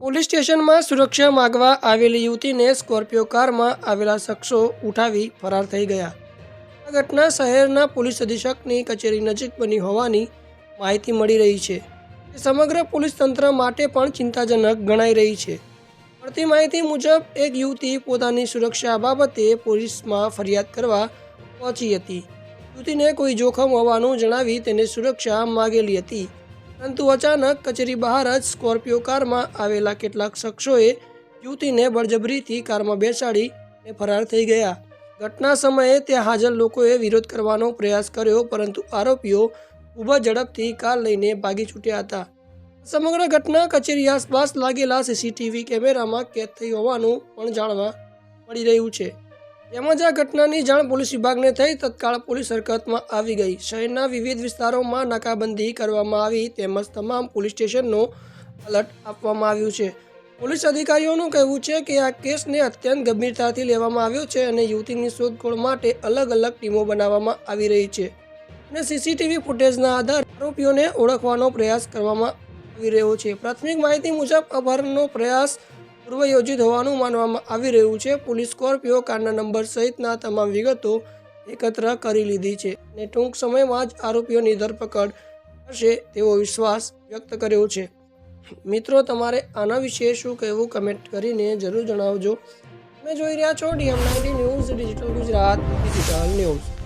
Police સ્ટેશનમાં સુરક્ષા માગવા આવેલી યુવતીને સ્કોર્પિયો કારમાં આવેલા શખ્સો ઉઠાવી ફરાર થઈ ગયા. આ ઘટના શહેરના પોલીસ અધિક્ષકની કચેરી નજીક બની હોવાની માહિતી મળી રહી છે. તે સમગ્ર પોલીસ તંત્ર માટે પણ ચિંતાજનક ગણાઈ રહી છે. મળતી માહિતી મુજબ, એક યુવતી પોતાની સુરક્ષા બાબતે પોલીસમાં ફરિયાદ કરવા પહોંચી હતી. યુવતીને કોઈ જોખમ હોવાનું જણાવી તેને સુરક્ષા માગેલી હતી. પરંતુ અચાનક કચેરી બહાર જ સ્કોર્પિયો કારમાં આવેલા કેટલાક શખ્સોએ યુવતીને બળજબરીથી કારમાં બેસાડીને ફરાર થઈ ગયા. ઘટના સમયે ત્યાં હાજર લોકોએ વિરોધ કરવાનો પ્રયાસ કર્યો, પરંતુ આરોપીઓ ખૂબ જ ઝડપથી કાર લઈને ભાગી છૂટ્યા હતા. સમગ્ર ઘટના કચેરી આસપાસ લાગેલા સીસીટીવી કેમેરામાં કેદ થઈ હોવાનું પણ જાણવા મળી રહ્યું છે. તેમજ આ ઘટનાની જાણ પોલીસ વિભાગને થઈ. તત્કાળ પોલીસ હરકતમાં આવી ગઈ. શહેરના વિવિધ વિસ્તારોમાં નાકાબંધી કરવામાં આવી તેમજ તમામ પોલીસ સ્ટેશનનો અલર્ટ આપવામાં આવ્યું છે. પોલીસ અધિકારીઓનું કહેવું છે કે આ કેસને અત્યંત ગંભીરતાથી લેવામાં આવ્યો છે અને યુવતીની શોધખોળ માટે અલગ અલગ ટીમો બનાવવામાં આવી રહી છે અને સીસીટીવી ફૂટેજના આધારે આરોપીઓને ઓળખવાનો પ્રયાસ કરવામાં આવી રહ્યો છે. પ્રાથમિક માહિતી મુજબ, અપહરણનો પ્રયાસ પૂર્વયોજિત હોવાનું માનવામાં આવી રહ્યું છે. પોલીસ સ્કોર્પિયો કારના નંબર સહિતના તમામ વિગતો એકત્ર કરી લીધી છે અને ટૂંક સમયમાં જ આરોપીઓની ધરપકડ થશે તેવો વિશ્વાસ વ્યક્ત કર્યો છે. મિત્રો, તમારે આના વિશે શું કહેવું કમેન્ટ કરીને જરૂર જણાવજો. તમે જોઈ રહ્યા છો DM ninety news, digital Gujarat, digital news.